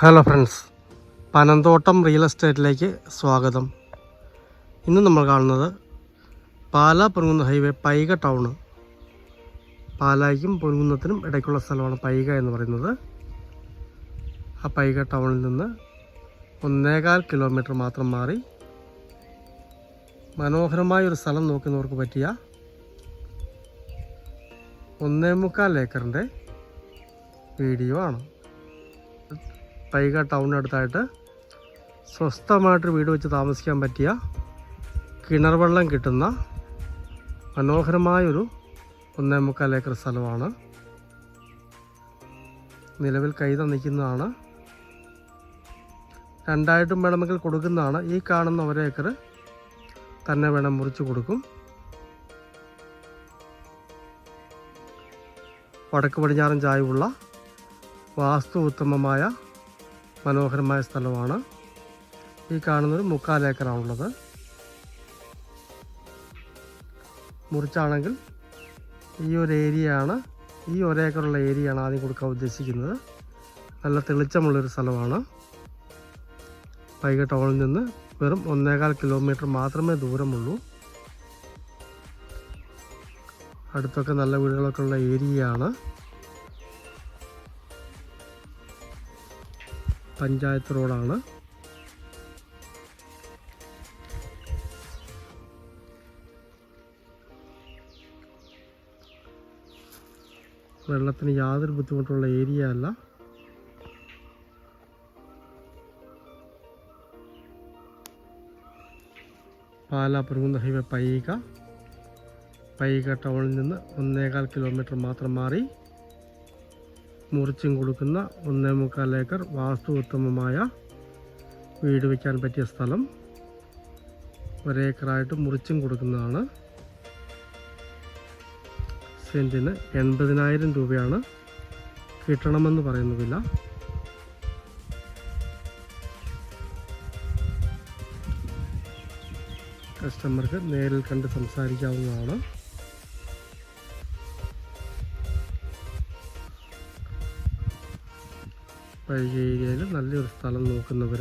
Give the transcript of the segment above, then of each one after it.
Hello friends Panamthottam real എസ്റ്റേറ്റിലേക്ക് സ്വാഗതം. ഇന്ന് നമ്മൾ കാണുന്നത് പാലാ പൊൻകുന്ന ഹൈവേ പൈക ടൗണ് പാലായ്ക്കും പൊൻകുന്നത്തിനും ഇടയ്ക്കുള്ള സ്ഥലമാണ് പൈക എന്ന് പറയുന്നത്. ആ പൈക ടൗണിൽ നിന്ന് ഒന്നേകാൽ കിലോമീറ്റർ മാത്രം മാറി മനോഹരമായ ഒരു സ്ഥലം നോക്കുന്നവർക്ക് പറ്റിയ ഒന്നേ മുക്കാൽ ഏക്കറിന്റെ വീഡിയോ ആണ്. പൈക ടൗണിനടുത്തായിട്ട് സ്വസ്ഥമായിട്ട് വീട് വെച്ച് താമസിക്കാൻ പറ്റിയ കിണർ വെള്ളം കിട്ടുന്ന മനോഹരമായൊരു ഒന്നേ മുക്കാൽ ഏക്കർ സ്ഥലമാണ്. നിലവിൽ കൈത നിൽക്കുന്നതാണ് രണ്ടായിട്ടും വേണമെങ്കിൽ കൊടുക്കുന്നതാണ്. ഈ കാണുന്ന ഒരേക്കർ തന്നെ വേണം മുറിച്ച് കൊടുക്കും. വടക്ക് പടിഞ്ഞാറൻ ചായവുള്ള വാസ്തു ഉത്തമമായ മനോഹരമായ സ്ഥലമാണ്. ഈ കാണുന്നത് മുക്കാൽ ഏക്കറാണുള്ളത്. മുറിച്ചാണെങ്കിൽ ഈ ഒരു ഏരിയയാണ് ഈ ഒരേക്കറുള്ള ഏരിയയാണ് ആദ്യം കൊടുക്കാൻ ഉദ്ദേശിക്കുന്നത്. നല്ല തെളിച്ചമുള്ളൊരു സ്ഥലമാണ്. വൈകിട്ട് ടൗണിൽ നിന്ന് വെറും ഒന്നേകാൽ കിലോമീറ്റർ മാത്രമേ ദൂരമുള്ളൂ. അടുത്തൊക്കെ നല്ല വീടുകളൊക്കെ ഉള്ള ഏരിയയാണ്. പഞ്ചായത്ത് റോഡാണ് വെള്ളത്തിന് യാതൊരു ബുദ്ധിമുട്ടുള്ള ഏരിയ അല്ല. പാലാ പുരുങ്ങുന്ന ഹൈവേ പൈക. പൈക ടൗണിൽ നിന്ന് ഒന്നേകാൽ കിലോമീറ്റർ മാത്രം മാറി. മുറിച്ചും കൊടുക്കുന്ന ഒന്നേ മുക്കാൽ ഏക്കർ വാസ്തു ഉത്തമമായ വീട് വയ്ക്കാൻ പറ്റിയ സ്ഥലം. ഒരേക്കറായിട്ട് മുറിച്ചും കൊടുക്കുന്നതാണ്. സെന്റിന് എൺപതിനായിരം രൂപയാണ് കിട്ടണമെന്ന് പറയുന്നതില്ല കസ്റ്റമർക്ക് നേരിൽ കണ്ട് സംസാരിക്കാവുന്നതാണ്. വൈകി ഏരിയയിൽ നല്ലൊരു സ്ഥലം നോക്കുന്നവർ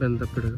ബന്ധപ്പെടുക.